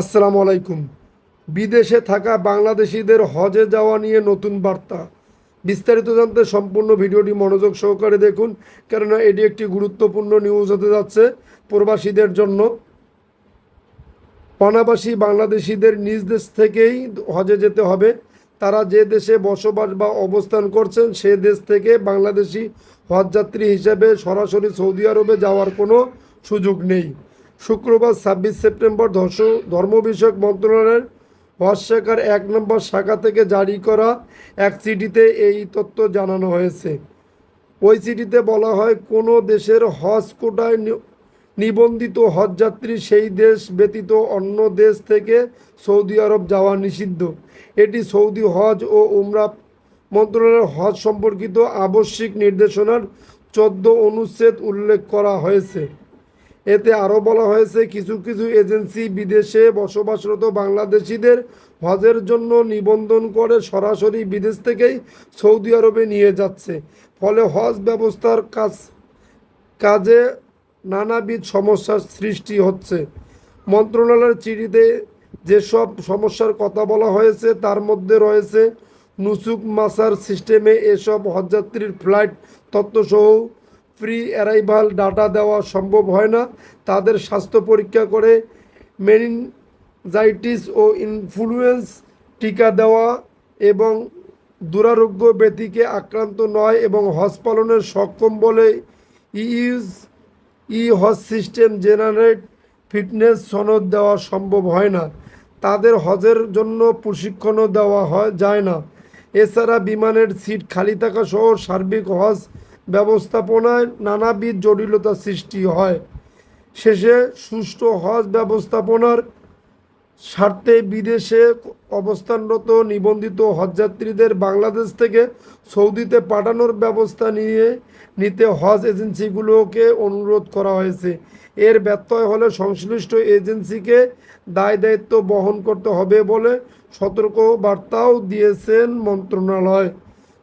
আসসালামু আলাইকুম। বিদেশে থাকা বাংলাদেশিদের হজে যাওয়া নিয়ে নতুন বার্তা। বিস্তারিত জানতে সম্পূর্ণ ভিডিওটি মনোযোগ সহকারে দেখুন, কেননা এটি একটি গুরুত্বপূর্ণ নিউজ হতে যাচ্ছে প্রবাসীদের জন্য। অনাবাসী বাংলাদেশিদের নিজ দেশ থেকেই হজে যেতে হবে। তারা যে দেশে বসবাস বা অবস্থান করছেন, সে দেশ থেকে বাংলাদেশি হজযাত্রী হিসেবে সরাসরি সৌদি আরবে যাওয়ার কোনো সুযোগ নেই। শুক্রবার ছাব্বিশ সেপ্টেম্বর ধর্ষ ধর্ম বিষয়ক মন্ত্রণালয়ের শাখার এক নম্বর শাখা থেকে জারি করা এক চিঠিতে এই তথ্য জানানো হয়েছে। ওই চিঠিতে বলা হয়, কোনো দেশের হজ কোটায় নিবন্ধিত হজযাত্রী সেই দেশ ব্যতীত অন্য দেশ থেকে সৌদি আরব যাওয়া নিষিদ্ধ। এটি সৌদি হজ ও উমরা মন্ত্রণালয়ের হজ সম্পর্কিত আবশ্যিক নির্দেশনার চোদ্দ অনুচ্ছেদ উল্লেখ করা হয়েছে। এতে আরও বলা হয়েছে, কিছু কিছু এজেন্সি বিদেশে বসবাসরত বাংলাদেশিদের হজের জন্য নিবন্ধন করে সরাসরি বিদেশ থেকেই সৌদি আরবে নিয়ে যাচ্ছে। ফলে হজ ব্যবস্থার কাজ, কাজে নানাবিধ সমস্যার সৃষ্টি হচ্ছে। মন্ত্রণালয়ের চিঠিতে যেসব সমস্যার কথা বলা হয়েছে, তার মধ্যে রয়েছে, নুসুক মাসার সিস্টেমে এসব হজযাত্রীর ফ্লাইট তথ্যসহ ফ্রি অ্যারাইভাল ডাটা দেওয়া সম্ভব হয় না। তাদের স্বাস্থ্য পরীক্ষা করে মেনিনজাইটিস ও ইনফ্লুয়েন্স টিকা দেওয়া এবং দুরারোগ্য ব্যতিকে আক্রান্ত নয় এবং হজ পালনের সক্ষম বলে ইউজ ই হজ সিস্টেম জেনারেট ফিটনেস সনদ দেওয়া সম্ভব হয় না। তাদের হজের জন্য প্রশিক্ষণও দেওয়া হয়, যায় না। এছাড়া বিমানের সিট খালি থাকা সহ সার্বিক হজ ব্যবস্থাপনায় নানাবিধ জটিলতা সৃষ্টি হয়। শেষে সুষ্ঠু হজ ব্যবস্থাপনার স্বার্থে বিদেশে অবস্থানরত নিবন্ধিত হজযাত্রীদের বাংলাদেশ থেকে সৌদিতে পাঠানোর ব্যবস্থা নিয়ে নিতে হজ এজেন্সিগুলোকে অনুরোধ করা হয়েছে। এর ব্যত্যয় হলে সংশ্লিষ্ট এজেন্সিকে দায় দায়িত্ব বহন করতে হবে বলে সতর্ক বার্তাও দিয়েছেন মন্ত্রণালয়।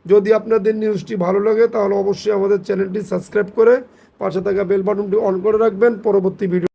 যদি আপনাদের নিউজটি ভালো লাগে, তাহলে অবশ্যই আমাদের চ্যানেলটি সাবস্ক্রাইব করে পাশে থাকা বেল বাটনটি অন করে রাখবেন। পরবর্তী ভিডিও